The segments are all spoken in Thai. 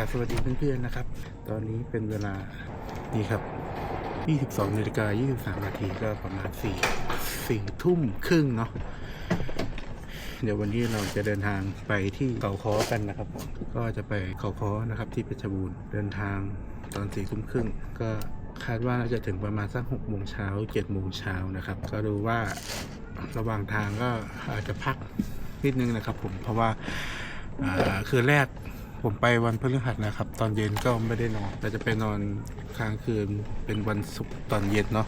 าสวัสดีเพื่อนๆนะครับ ตอนนี้เป็นเวลานี่ครับ 22นาฬิกา23นาทีก็ประมาณ4 4ทุ่มครึ่งเนาะเดี๋ยววันนี้เราจะเดินทางไปที่เขาค้อกันนะครับผมก็จะไปเขาค้อนะครับ ที่เพชรบูรณ์เดินทางตอนสี่ทุ่มครึ่งก็คาดว่าน่าจะถึงประมาณสักหกโมงเช้าเจ็ดโมงเช้านะครับ ก็ดูว่าระหว่างทางก็อาจจะพักนิดนึงนะครับ ผมเพราะว่าอ่าคืนแรก ผมไปวันพฤหัสนะครับ ตอนเย็นก็ไม่ได้นอน แต่จะไปนอนค้างคืนเป็นวันศุกร์ตอนเย็นเนาะ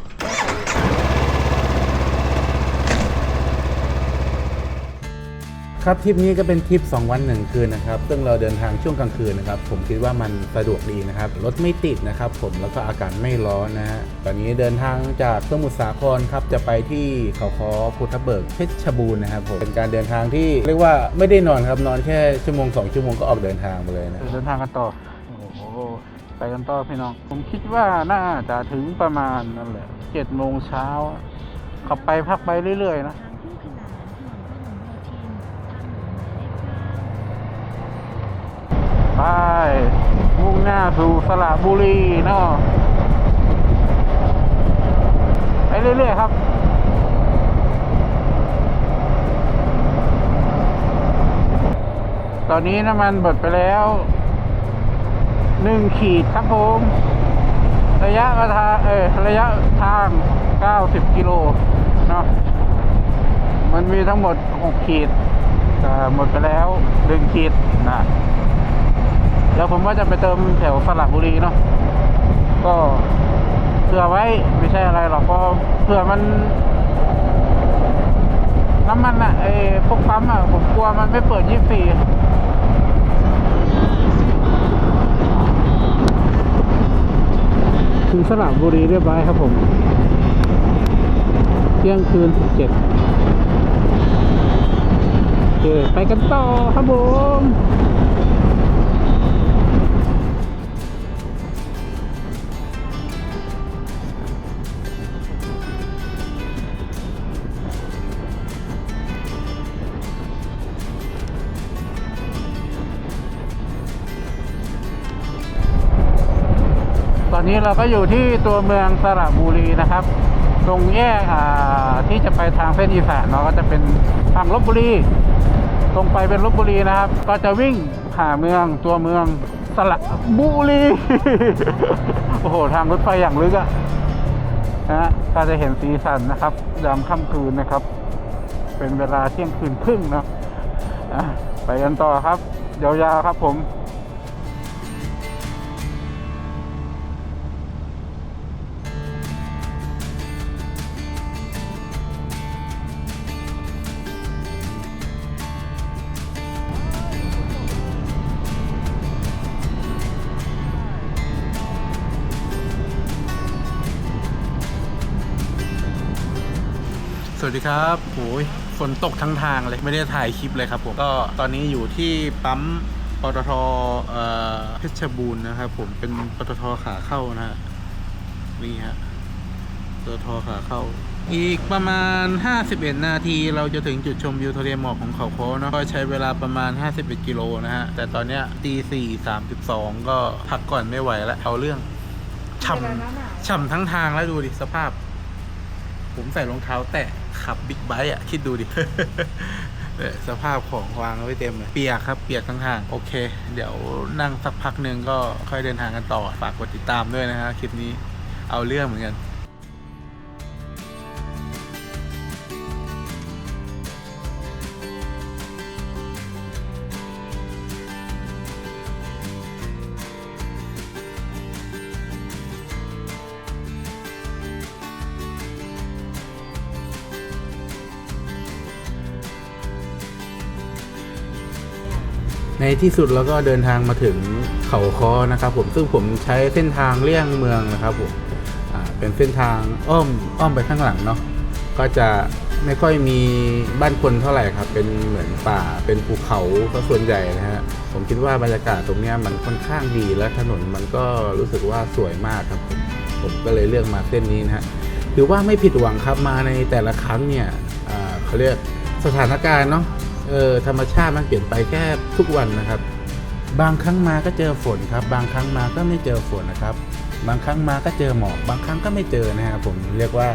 ครับทริปนี้ก็เป็นทริป 2 วัน 1 คืนนะครับ ซึ่งเราเดินทางช่วงกลางคืนนะครับ ผมคิดว่ามันสะดวกดีนะครับ รถไม่ติดนะครับ ผมแล้วก็อากาศไม่ร้อนนะฮะ ตอนนี้เดินทางจากสมุทรสาครครับ จะไปที่เขาคอพุทธเบิกเพชรบูรณ์นะครับผม เป็นการเดินทางที่เรียกว่าไม่ได้นอนครับ นอนแค่ชั่วโมง 2 ชั่วโมงก็ออกเดินทางไปเลยนะ เดินทางกันต่อ โอ้โห ไปกันต่อพี่น้อง ผมคิดว่าน่าจะถึงประมาณนั่นแหละเจ็ดโมงเช้าขับไปพักไปเรื่อยๆนะ ไป มุ่งหน้าสู่สระบุรีเนาะไปเรื่อยๆครับตอนนี้น้ำมันหมดไปแล้วหนึ่งขีดครับผม ระยะทางเออระยะทาง 90 กิโลเนาะมันมีทั้งหมด 6 ขีดแต่หมดไปแล้วหนึ่งขีดนะ เดี๋ยวผมว่าจะไปเติมแถวสระบุรีเนาะก็เผื่อไว้ไม่ใช่อะไรหรอกเพราะเผื่อมัน น้ำมันอะไอ้พวกปั๊มอะผมกลัวมันไม่เปิด24ถึงสระบุรีเรียบร้อยครับผม เที่ยงคืน17โอเคไปกันต่อครับผม อนนี้เราก็อยู่ที่ตัวเมืองสระบุรีนะครับ ตรงแยกที่จะไปทางเส้นอีสานเนาะก็จะเป็นทางลบบุรี ตรงไปเป็นลบบุรีนะครับ ก็จะวิ่งผ่าเมืองตัวเมืองสระบุรีโอ้โหทางรถไฟอย่างลึกอะนะฮะก็จะเห็นสีสันนะครับยามค่ำคืนนะครับ เป็นเวลาเที่ยงคืนครึ่งเนาะไปกันต่อครับยาวๆครับผม วัสดีครับโอ้ยฝนตกทั้งทางเลย ไม่ได้ถ่ายคลิปเลยครับผม ก็ตอนนี้อยู่ที่ปั๊มปตทเพชรบูรณ์นะครับผม เป็นปตทขาเข้านะฮะ นี่ฮะปตทขาเข้า อีกประมาณ 51 นาทีเราจะถึงจุดชมวิวทะเลหมอกของเขาโค้นะก็ใช้เวลาประมาณ 51 กิโลนะฮะ แต่ตอนเนี้ยตี4 32ก็พักก่อนไม่ไหวแล้วเอาเรื่องฉ่ำฉ่ำทั้งทางแล้วดูดิสภาพ ผมใส่รองเท้าแตะ ขับบิ๊กไบค์อะ คิดดูดิเนี่ยสภาพของวางไว้เต็มเลยเปียกครับเปียกทั้งทาง โอเค เดี๋ยวนั่งสักพักหนึ่งก็ค่อยเดินทางกันต่อ ฝากกดติดตามด้วยนะฮะคลิปนี้เอาเรื่องเหมือนกัน ที่สุดเราก็เดินทางมาถึงเขาคอนะครับผมซึ่งผมใช้เส้นทางเลี่ยงเมืองนะครับผมเป็นเส้นทางอ้อมอ้อมไปข้างหลังเนาะก็จะไม่ค่อยมีบ้านคนเท่าไหร่ครับ เป็นเหมือนป่าเป็นภูเขาซะส่วนใหญ่นะฮะผมคิดว่าบรรยากาศตรงนี้มันค่อนข้างดีและถนนมันก็รู้สึกว่าสวยมากครับ ผมผมก็เลยเลือกมาเส้นนี้นะฮะถือว่าไม่ผิดหวังครับมาในแต่ละครั้งเนี่ยเขาเรียกสถานการณ์เนาะ เออธรรมชาติมันเปลี่ยนไปแค่ทุกวันนะครับ บางครั้งมาก็เจอฝนครับ บางครั้งมาก็ไม่เจอฝนนะครับ บางครั้งมาก็เจอหมอก บางครั้งก็ไม่เจอนะครับผมเรียกว่า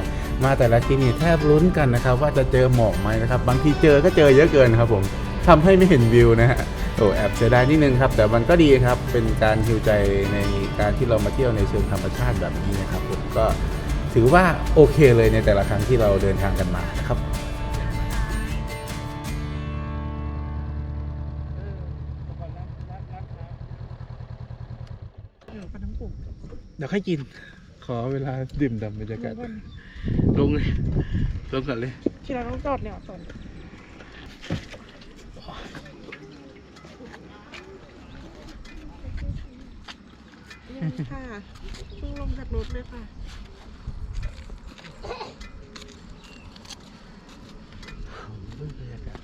มาแต่ละที่นี่แทบลุ้นกันนะครับ ว่าจะเจอหมอกไหมนะครับ บางทีเจอก็เจอเยอะเกินครับผมทำให้ไม่เห็นวิวนะฮะโอ้แอบเสียดายนิดนึงครับ แต่มันก็ดีครับเป็นการฮิวใจในการที่เรามาเที่ยวในเชิงธรรมชาติแบบนี้นะครับผมก็ถือว่าโอเคเลยในแต่ละครั้งที่เราเดินทางกันมานะครับ ดี๋ยวกันทั้งกลุ่มเดี๋ยวค่อยกิน ขอเวลาดื่มด่ำบรรยากาศก่อนลงเลยลงก่อนเลย ที่เราต้องจอดเนี่ยก่อนนี่ค่ะเพิ่งลงจากรถเลยค่ะบรรยากาศ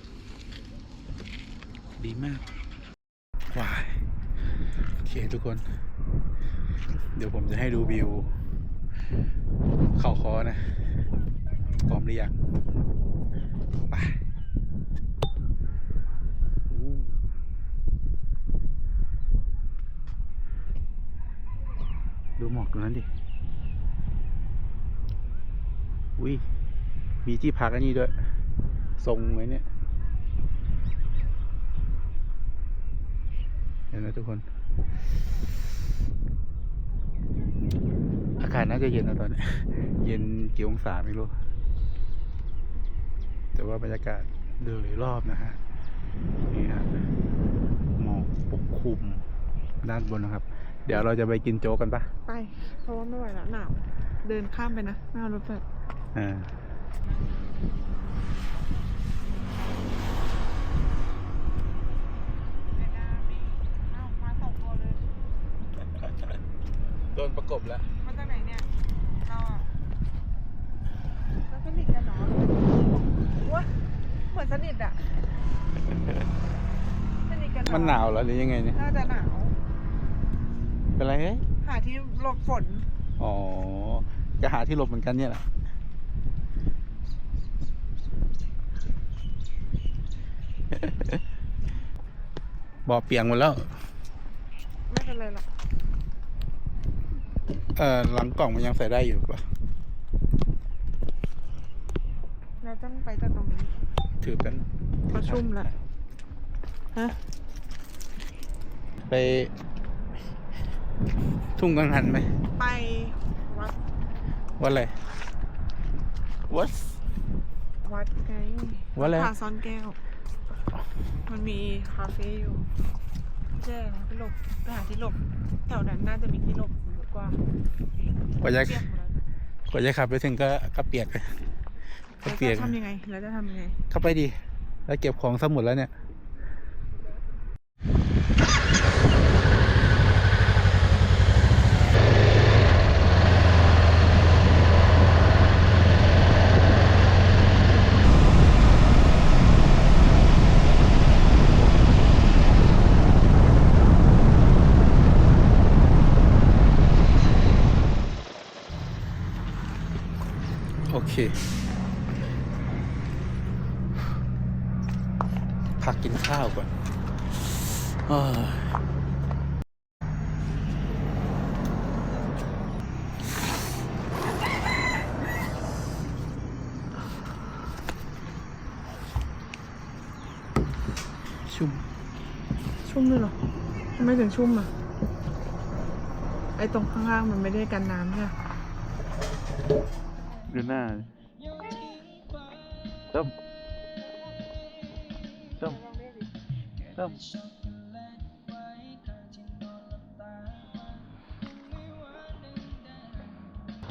ดีมากว้ายโอเคทุกคนเดี๋ยวผมจะให้ดูวิว เข่าคอนะพร้อมหรือยังไปดูหมอกตรงนั้นดิ อุ้ย มีที่พักอันนี้ด้วย ทรงไหมเนี่ย เห็นไหมทุกคนากาศน่าจะเย็นนะตอนนี้เย็นกี่องศาไม่รู้ แต่ว่าบรรยากาศโดยรอบนะฮะนี่ฮะหมอกปกคลุมด้านบนนะครับ เดี๋ยวเราจะไปกินโจ๊กกันปะไป เพราะว่าไม่ไหวแล้วหนาว เดินข้ามไปนะไม่เอารถไฟอ่ามาสองตัวเลยโดนประกบแล้ว มาจากไหนเนี่ย เราอะเราสนิทกันเหรอวะเหมือน สนิทอะ สนิทกันเรอมันหนาวแล้วหรือยังไงเนี่ย น่าจะหนาว เป็นไรเฮ้ยหาที่หลบฝน อ๋อจะหาที่หลบเหมือนกันเนี่ยแหละบ่อเปียกหมดแล้ว ไม่เป็นไรหรอก เออหลังกล่องมันยังใส่ได้อยู่ปะ เราต้องไปจากตรงนี้ ถือกันประชุมละ ฮะ ไปทุ่งกังหันไหม ไปวัดวัดอะไร วัด วัดไงวัดอะไรผาซ่อนแก้ว มันมีคาเฟ่อยู่แจ้งที่หลบไปหาที่หลบแถวนั้นน่าจะมีที่หลบเยอะกว่ากว่าจะเปียกหมดแล้วนะกว่าจะขับไปถึงก็ก็เปียกเลย ก็แล้วเปียกจะทำยังไง แล้วจะทำยังไง เข้าไปดี แล้วเก็บของสมุดแล้วเนี่ย โอเค พักกินข้าวก่อนเอ้ยชุ่ม ชุ่มเลยเหรอทำไมถึงชุ่มอะ ไอตรงข้างล่างมันไม่ได้กันน้ำใช่ไหมดูหน้าต้มต้มต้ม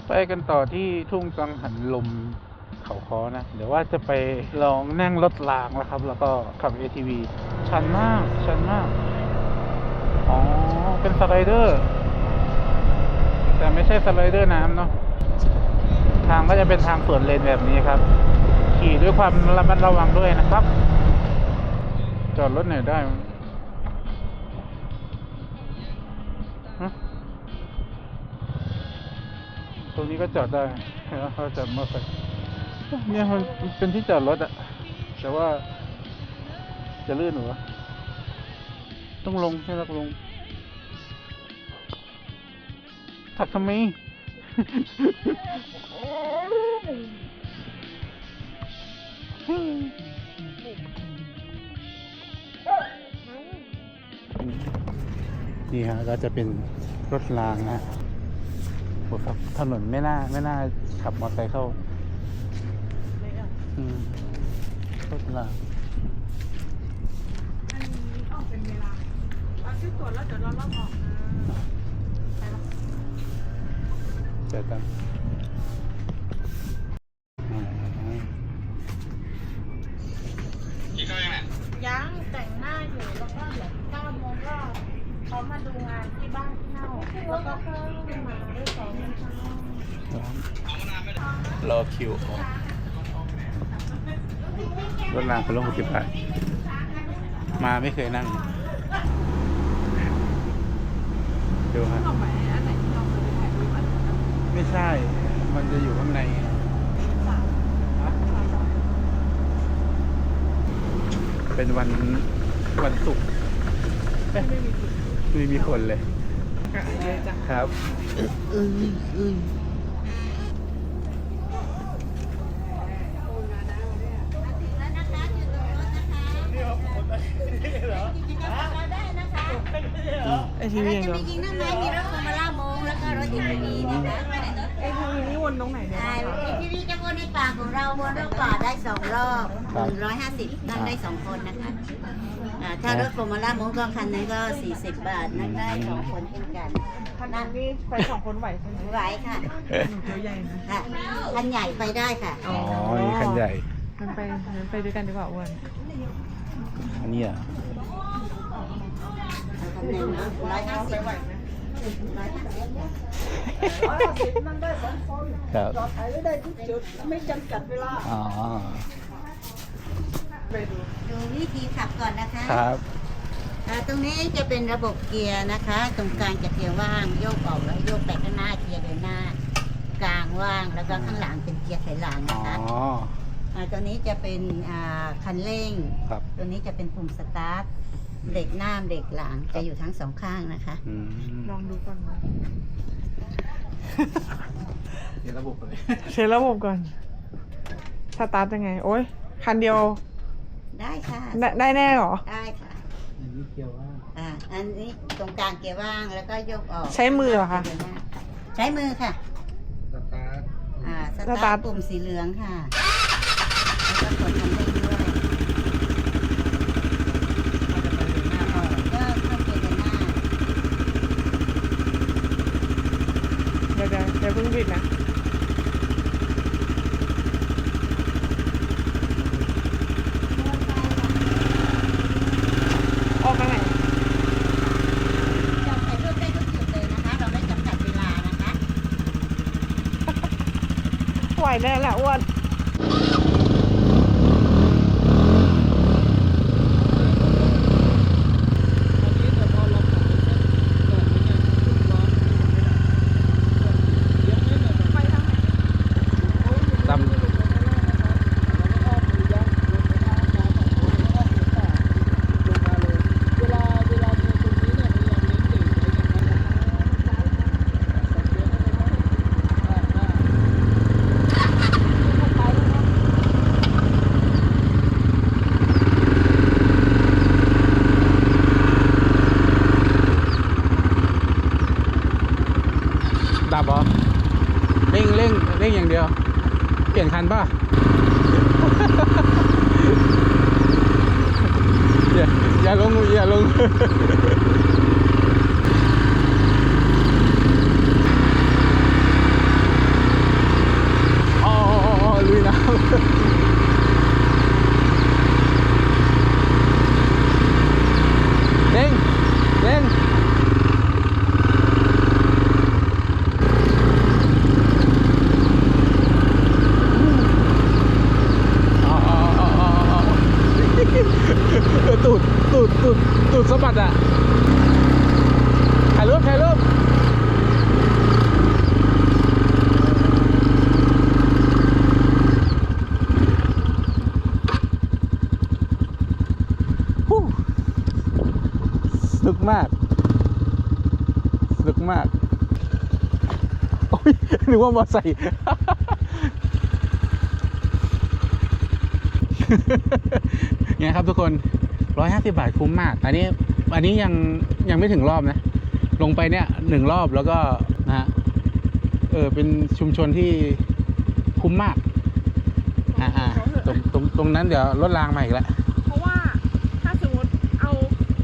ไปกันต่อที่ทุ่งกังหันลมเขาคอนะ เดี๋ยวว่าจะไปลองนั่งรถรางแล้วครับ แล้วก็ขับ ATV ชันมากชันมาก อ๋อ เป็นสไลเดอร์ แต่ไม่ใช่สไลเดอร์น้ำเนาะ ทางก็จะเป็นทางสวนเลนแบบนี้ครับ ขี่ด้วยความระมัดระวังด้วยนะครับ จอดรถไหนได้ฮะตรงนี้ก็จอดได้เขาจอดมอเตอร์ไซค์เนี่ยมันเป็นที่จอดรถอะแต่ว่า จะลื่นหรือวะต้องลงให้เราลงผลักทำไมนี่ฮะก็จะเป็นรถรางนะโอ้ครับถนนไม่น่าไม่น่าขับมอเตอร์ไซค์เข้ารถราง อันนี้ออกเป็นเวลาเรา ซื้อตั๋วแล้วเดี๋ยวเรารอบออกนะไปละเจอกันอ่ายังแต่งหน้าอยู่แล้วก็เดี๋ยวเก้าโมงก็เขามาดูงานที่บ้านที่เน่าแล้วก็ขึ้นมาได้สองโมงเช้ารอคิวออกรถรางเป็นรถหกสิบบาทมาไม่เคยนั่ง ดูฮะออกไปอันไหนที่เราเคยไปถ่ายรูปอันนั้นไม่ใช่ มันจะอยู่ข้างในไงฮะเป็นวันวันศุกร์เอ๊ะไม่มีคนเลยเยอะจังครับไอ ทีวีอย่างเดียวจริงๆนั่นไงมีรถฟอร์มูล่าโมงแล้วก็รถอีทีวีนะคะไอทีวีนี่วนตรงไหนเนี่ยใช่อีทีวีจะวนในป่าของเราวนรอบป่าได้สองรอบครับหนึ่งร้อยห้าสิบนั่งได้สองคนนะคะอ่าถ้ารถฟอร์มูล่าโมงก็คันนึงก็สี่สิบบาทนั่งได้สองคนเช่นกันคันนั้นนี่ไปสองคนไหวใช่ไหมไหวค่ะหนูตัวใหญ่นะค่ะคันใหญ่ไปได้ค่ะอ๋อนี่คันใหญ่มันไปมันไปด้วยกันดีกว่าอ้วนอันนี้อะ คันหนึ่งเนาะร้อยห้าสิบร้อยห้าสิบครับจอดถ่ายไว้ได้ทุกจุด ไม่จำกัดเวลาอ๋อไปดูดูวิธีขับก่อนนะคะครับอ่าตรงนี้จะเป็นระบบเกียร์นะคะ ตรงกลางจะเกียร์ว่างโยกออกแล้วโยกไปข้างหน้าเกียร์เดินหน้า กลางว่างแล้วก็ข้างหลังเป็นเกียร์ถอยหลังอ๋นะอคะอ่าตัวนี้จะเป็นอ่าคันเร่ง ครับ ตัวนี้จะเป็นปุ่มสตาร์ท เด็กหน้าเด็กหลังจะอยู่ทั้งสองข้างนะคะ อืมลองดูก่อนนะเดี๋ยวระบบเลยเช็คระบบก่อน สตาร์ทยังไง โอ้ยคันเดียวได้ค่ะ ได้ได้แน่เหรอ ได้ค่ะ อันนี้เกี่ยวว่าอ่า อันนี้ตรงกลางเกียร์ว่างแล้วก็โยกออกใช้มือเหรอคะดินหน้าใช้มือค่ะ สตาร์ทอ่า สสตาตาร์ร์ท ทปุ่มสีเหลืองค่ะ แล้วก็กดคันเร่งด้วย ก็เข้าเกียร์เดินหน้า เดี๋ยวเดี๋ยวเดี๋ยวเพิ่งบิดนะออกไปไหนจอดถ่ายรูปได้ทุกจุดเลยนะคะ เราไม่จำกัดเวลานะคะ ไหวแน่แหละอ้วน ตำดับเหรอเร่งเร่งเร่งอย่างเดียว เปลี่ยนคันป่ะ อย่าอย่าลงอย่าลง อ๋ออ๋ออ๋อลุยน้ำเร่งเร่งอ๋ออ๋ออ๋ออ๋ออ๋อตูดตูดตูดตูดสะบัดอะ มาก ลึกมากโอ้ยนึก ว่ามอไซค์เนี่ยครับทุกคน150บาทคุ้มมาก อันนี้อันนี้ยังยังไม่ถึงรอบนะ ลงไปเนี่ยหนึ่งรอบแล้วก็นะฮะเออเป็นชุมชนที่คุ้มมาก อ่าอ่าตรงตรงตรงนั้นเดี๋ยวรถรางมาอีกแล้วเพราะว่าถ้าสมมติเอา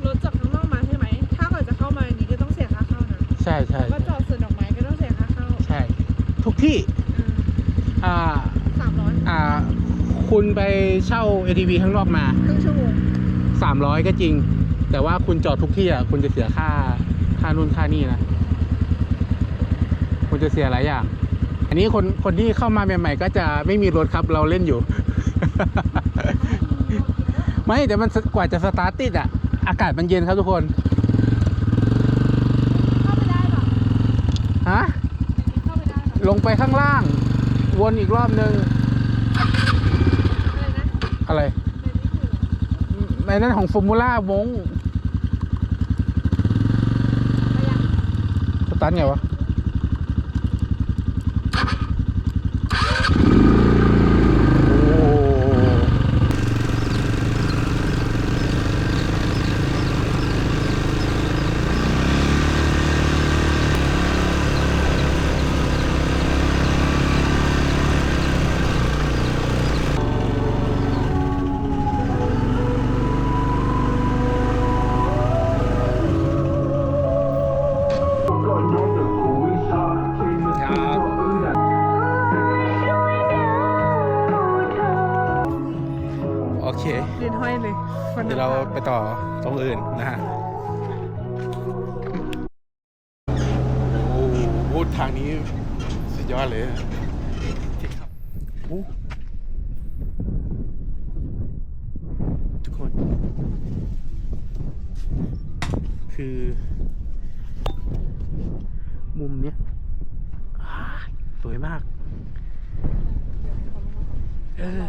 รถจากข้างนอกมาใช่ไหม ถ้าเกิดจะเข้ามาอันนี้ก็ต้องเสียค่าเข้านะ ใช่ใช่แล้วก็จอ ทุกที่อ่าสามร้อยอ่าคุณไปเช่า ATV ข้างนอกมา ครึ่งชั่วโมง300ก็จริง แต่ว่าคุณจอดทุกที่อะคุณจะเสียค่าค่านู่นค่านี่นะคุณจะเสียหลายอย่าง อันนี้คนคนที่เข้ามาใหม่ๆ ก็จะไม่มีรถครับเราเล่นอยู่ ไม่แต่มันกว่าจะสตาร์ทติดอะ อากาศมันเย็นครับทุกคน เข้าไปได้ปะ ฮะ เข้าไป ได้ปะลงไปข้างล่าง วนอีกรอบนึง อะไรนะอะไรเดินไม่ถึงในนั้นของฟอร์มูล่าวงไปยังสตาร์ทไงวะ โอเคเดินห้อยเลยคนเดี๋ยวเราไปต่อตรงอื่นนะฮะโอ้โหทางนี้สุดยอดเลยครับโอ้ทุกคน คือ มุมเนี้ยอ่าสวยมาก เออ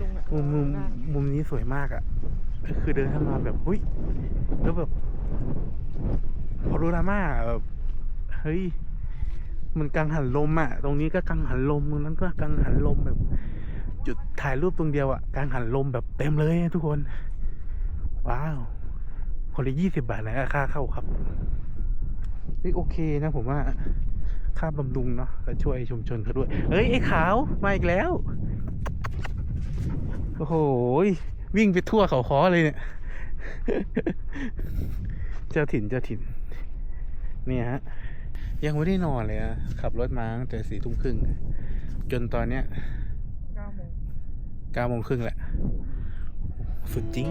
ลุงอะ มุมมุมมุมนี้ส วยมากอะ่ะ คือเดินเข้ามาแบบหุ้ยแล้วแบบพอโรรามาแบบเฮ้ยมันกังหันลมอะ่ะ ตรงนี้ก็กังหันลมตรงนั้นก็กังหันลมแบบ จุดถ่ายรูปตรงเดียวอะ่ะกังหันลมแบบเต็มเลยทุกคน ว้าวคนละยี่สิบบาทนะค่าเข้าครับเฮ้ยโอเคนะผมว่าค่าบำรุงเนาะแล้วช่วยชุมชนเขาด้วย เฮ้ย ไอ้ขาว มาอีกแล้ว โอ้โห วิ่งไปทั่วเขาคอเลยเนี่ย เจ้าถิ่นเจ้าถิ่น เนี่ยฮะ ยังไม่ได้นอนเลยนะขับรถมาตั้งแต่สี่ทุ่มครึ่ง จนตอนเนี้ยเก้าโมงเก้าโมงครึ่งแหละ สุดจริง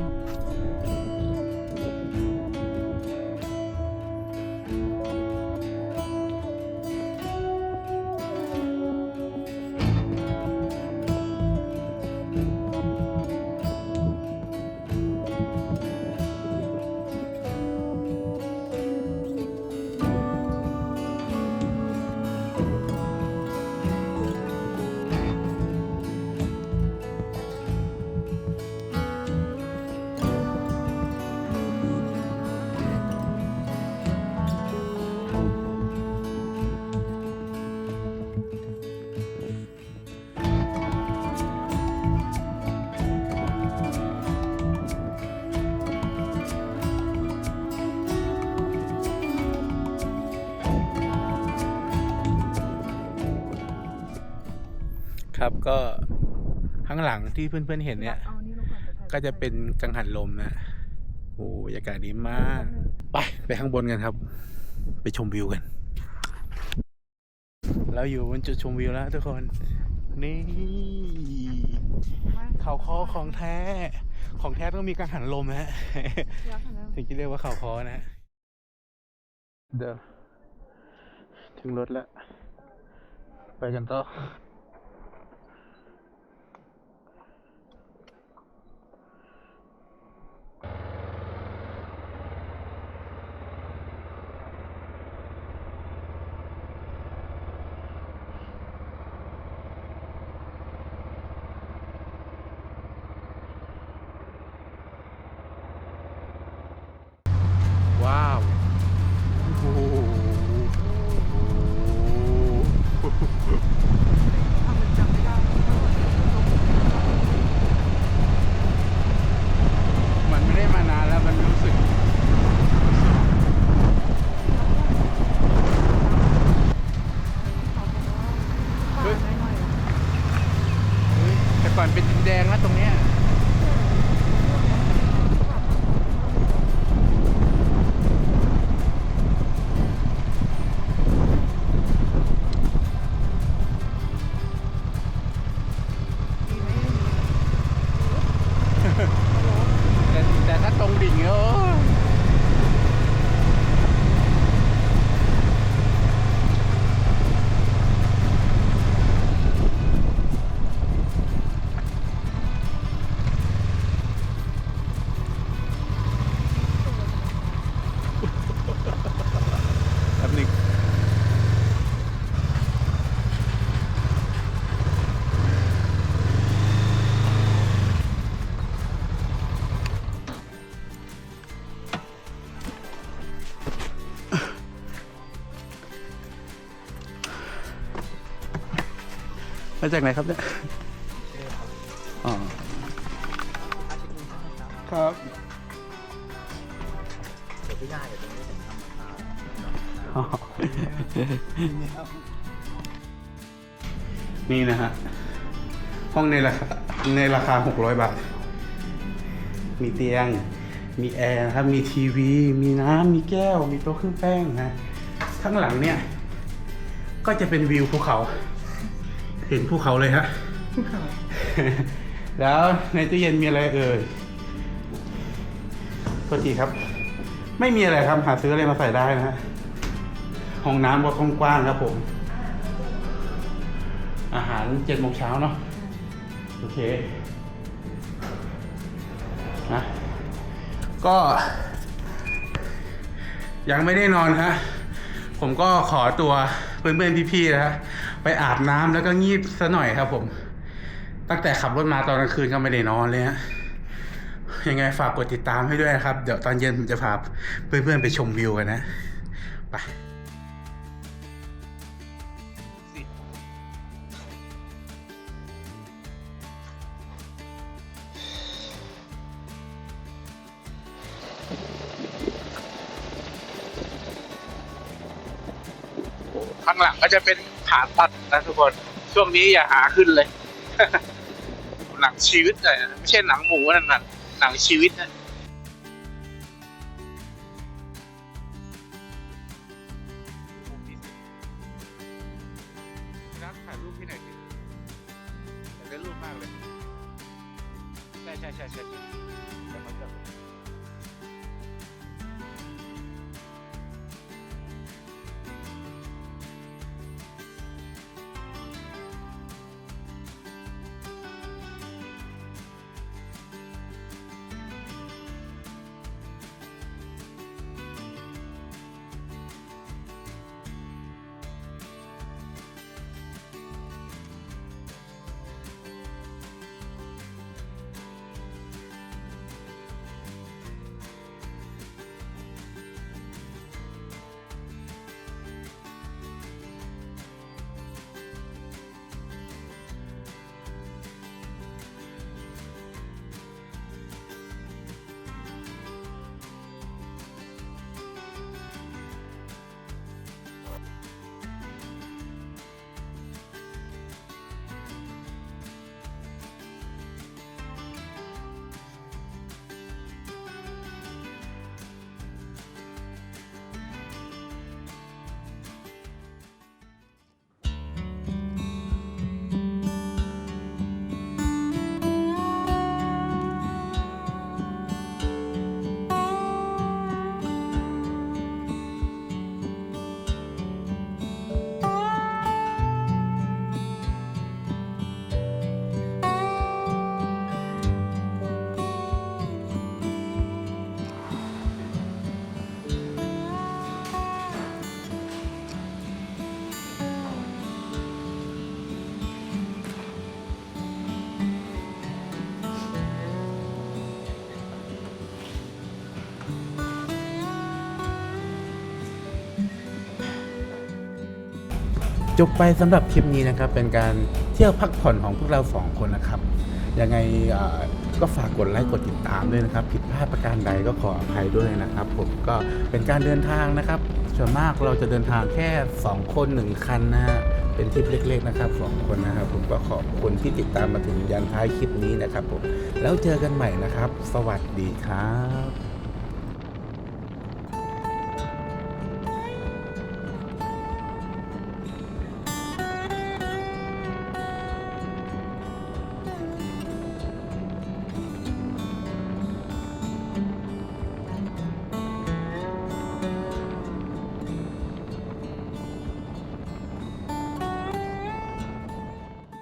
ครับ ก็ข้างหลังที่เพื่อนๆเห็นเนี่ยเอานี่ลงก่อนดี๋ยวถ่ายก็จะเป็นกังหันลมนะโอ้บรรยากาศดีมาก ไปไปข้างบนกันครับ ไปชมวิวกัน เราอยู่บนจุดชมวิวแล้วทุกคน นี่เขาคอของแท้ ของแท้ต้องมีกังหันลมนะฮะยักษ์นะถึงจะเรียกว่าเขาคอนะ เดี๋ยวถึงรถแล้ว ไปกันต่อ มาจากไหนครับเนี่ยอ๋อครับอ๋อนี่นะฮะ ห้องในราคาในราคา 600 บาท มีเตียง มีแอร์นะครับ มีทีวี มีน้ำ มีแก้ว มีโต๊ะเครื่องแป้งนะ ข้างหลังเนี่ย ก็จะเป็นวิวภูเขา เห็นภูเขาเลยฮะแล้วในตู้เย็นมีอะไรเอ่ยโทษทีครับ ไม่มีอะไรครับ หาซื้ออะไรมาใส่ได้นะฮะ ห้องน้ำก็กว้างๆครับผม อาหารเจ็ดโมงเช้าเนาะ โอเคนะก็ ยังไม่ได้นอนฮะ ผมก็ขอตัวเพื่อนๆพี่ๆนะฮะ ไปอาบน้ำแล้วก็งีบซะหน่อยครับผม ตั้งแต่ขับรถมาตอนกลางคืนก็ไม่ได้นอนเลยฮะยังไงฝากกดติดตามให้ด้วยนะครับ เดี๋ยวตอนเย็นผมจะพาเพื่อนๆไปชมวิวกันนะ ไปข้างหลังก็จะเป็น ผาตัดนะทุกคนช่วงนี้อย่าหาขึ้นเลย หนังชีวิตเลยนะไม่ใช่หนังหมูนั่นหนังชีวิตนะ จบไปสำหรับทริปนี้นะครับ เป็นการเที่ยวพักผ่อนของพวกเราสองคนนะครับ ยังไงก็ฝากกดไลค์กดติดตามด้วยนะครับ ผิดพลาดประการใดก็ขออภัยด้วยนะครับ ผมก็เป็นการเดินทางนะครับส่วนมากเราจะเดินทางแค่ 2 คน 1 คันนะฮะเป็นทริปเล็ก ๆ นะครับสองคนนะครับ ผมก็ขอบคุณที่ติดตามมาถึงยันท้ายคลิปนี้นะครับผมแล้วเจอกันใหม่นะครับ สวัสดีครับ